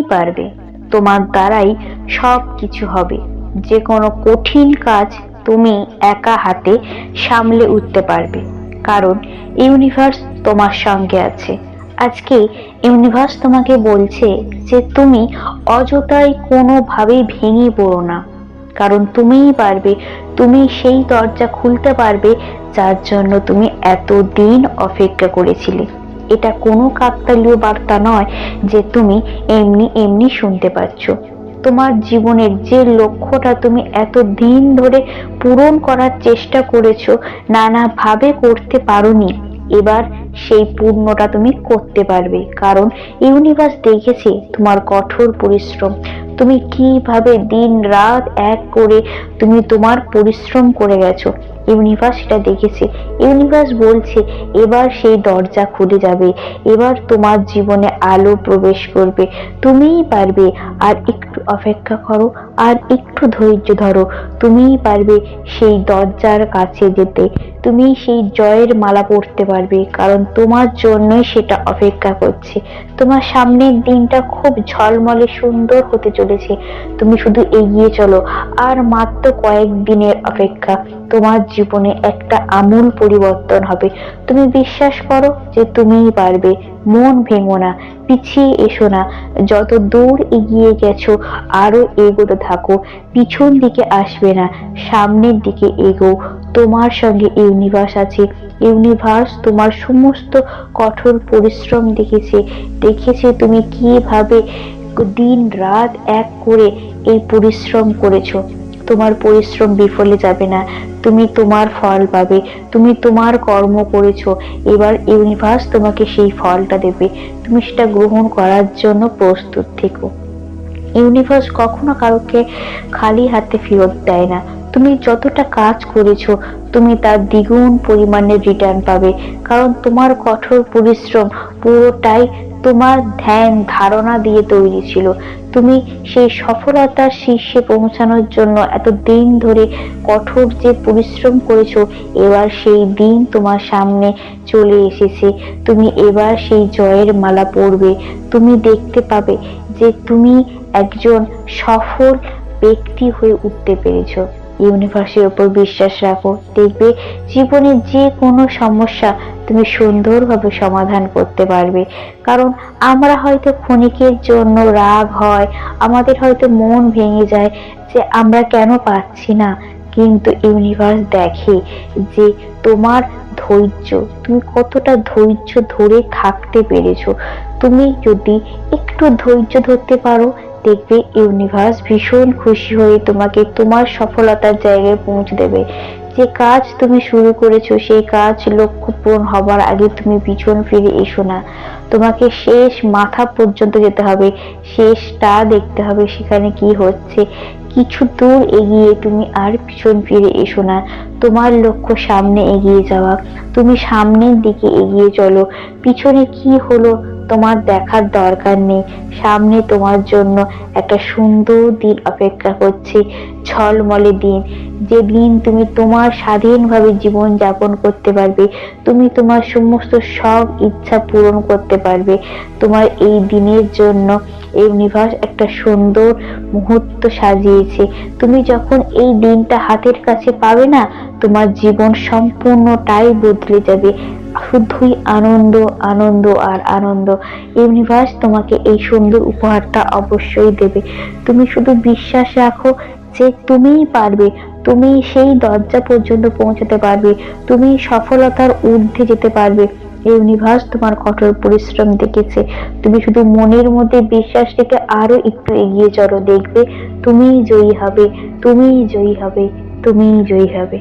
তুমিই পারবে। তোমার দ্বারাই সব কিছু হবে। যে কোনো কঠিন কাজ তুমি একা হাতে সামলে উঠতে পারবে। কারণ ইউনিভার্স তোমার সঙ্গে আছে। আজকে ইউনিভার্স তোমাকে বলছে যে তুমি অযথাই কোনোভাবেই ভেঙে পড়ো না। কারণ তুমিই পারবে তুমি সেই দরজা খুলতে পারবে যার জন্য তুমি এতদিন অপেক্ষা করেছিলে। এটা কোনো কাকতালীয় বার্তা নয় যে তুমি এমনি এমনি শুনতে পাচ্ছ। তোমার জীবনের যে লক্ষ্যটা তুমি এত দিন ধরে পূরণ করার চেষ্টা করেছ, নানাভাবে করতে পারোনি, এবার সেই পূর্ণটা তুমি করতে পারবে। কারণ ইউনিভার্স দেখেছে তোমার কঠোর পরিশ্রম তুমি কীভাবে দিন রাত এক করে তুমি তোমার পরিশ্রম করে গেছো? ইউনিভার্স সেটা দেখেছে। ইউনিভার্স বলছে, এবার সেই দরজা খুলে যাবে। এবার তোমার জীবনে আলো প্রবেশ করবে। তুমিই পারবে। আর একটু অপেক্ষা করো, আর একটু ধৈর্য ধরো। তুমিই পারবে সেই দরজার কাছে যেতে। তুমি সেই জয়ের মালা পড়তে পারবে, কারণ তোমার জন্যই সেটা অপেক্ষা করছে। তোমার সামনের দিনটা খুব ঝলমলে সুন্দর হতে চলেছে। তুমি শুধু এগিয়ে চলো। আর মাত্র কয়েক দিনের অপেক্ষা, তোমার জীবনে একটা আমূল পরিবর্তন হবে। তুমি বিশ্বাস করো যে তুমিই পারবে। মন ভেঙো না, পিছিয়ে এসো না। যত দূর এগিয়ে গেছো, আরও এগোতে থাকো। পিছন দিকে আসবে না, সামনের দিকে এগো তোমার সঙ্গে ইউনিভার্স আছে। ইউনিভার্স তোমার সমস্ত কঠোর পরিশ্রম দেখেছে। দেখেছে তুমি কীভাবে দিন রাত এক করে এই পরিশ্রম করেছ। তোমার পরিশ্রম বিফলে যাবে না। তুমি তোমার ফল পাবে। তুমি তোমার কর্ম করেছ। এবার ইউনিভার্স তোমাকে সেই ফলটা দেবে। তুমি সেটা গ্রহণ করার জন্য প্রস্তুত থেকো। ইউনিভার্স কখনো কাউকে খালি হাতে ফেরত দেয় না। তুমি যতটা কাজ করেছ, তুমি তার দ্বিগুণ পরিমাণের রিটার্ন পাবে। কারণ তোমার কঠোর পরিশ্রম পুরোটাই তোমার ধ্যান ধারণা দিয়ে তৈরি ছিল। তুমি সেই সফলতার শীর্ষে পৌঁছানোর জন্য এত দিন ধরে কঠোর যে পরিশ্রম করেছ, এবার সেই দিন তোমার সামনে চলে এসেছে। তুমি এবার সেই জয়ের মালা পরবে। তুমি দেখতে পাবে যে তুমি একজন সফল ব্যক্তি হয়ে উঠতে পেরেছ। ইউনিভার্সের উপর বিশ্বাস রাখো। দেখবে জীবনে যে কোনো সমস্যা তুমি সুন্দরভাবে সমাধান করতে পারবে। কারণ আমরা হয়তো ক্ষণিকের জন্য রাগ হয়, আমাদের হয়তো মন ভেঙে যায় যে আমরা কেন পাচ্ছি না। কিন্তু ইউনিভার্স দেখে যে তোমার ধৈর্য, তুমি কতটা ধৈর্য ধরে থাকতে পেরেছ। তুমি যদি একটু ধৈর্য ধরতে পারো দেখবে ইউনিভার্স ভীষণ খুশি হয়ে তোমাকে তোমার সফলতার জায়গায় পৌঁছে দেবে। যে কাজ তুমি শুরু করেছ, সেই কাজ লক্ষ্য পূরণ হবার আগে তুমি পিছন ফিরে এসো না। তোমাকে শেষ মাথা পর্যন্ত যেতে হবে, শেষটা দেখতে হবে সেখানে কি হচ্ছে। কিছু দূর এগিয়ে তুমি আর পিছন ফিরে এসো না। তোমার লক্ষ্য সামনে এগিয়ে যাওয়া। তুমি সামনের দিকে এগিয়ে চলো। পিছনে কি হলো তোমার দেখার দরকার নেই। সামনে তোমার জন্য একটা সুন্দর দিন অপেক্ষা করছে, ঝলমলে দিন। যে দিন তুমি তোমার স্বাধীনভাবে জীবন যাপন করতে পারবে, তুমি তোমার সমস্ত সব ইচ্ছা পূরণ করতে পারবে। তোমার এই দিনের জন্য ইউনিভার্স একটা সুন্দর মুহূর্ত সাজিয়েছে। তুমি যখন এই দিনটা হাতের কাছে পাবে না, তোমার জীবন সম্পূর্ণটাই বদলে যাবে। শুধুই আনন্দ আনন্দ আর আনন্দ। ইউনিভার্স তোমাকে এই সুন্দর উপহারটা অবশ্যই দেবে। তুমি শুধু বিশ্বাস রাখো যে তুমিই পারবে। তুমি সেই দরজা পর্যন্ত পৌঁছাতে পারবে। তুমি সফলতার ঊর্ধ্বে যেতে পারবে। ইউনিভার্স তোমার কঠোর পরিশ্রম দেখেছে। তুমি শুধু মনের মধ্যে বিশ্বাস রেখে আরও একটু এগিয়ে চলো, দেখবে তুমিই জয়ী হবে, তুমিই জয়ী হবে, তুমিই জয়ী হবে।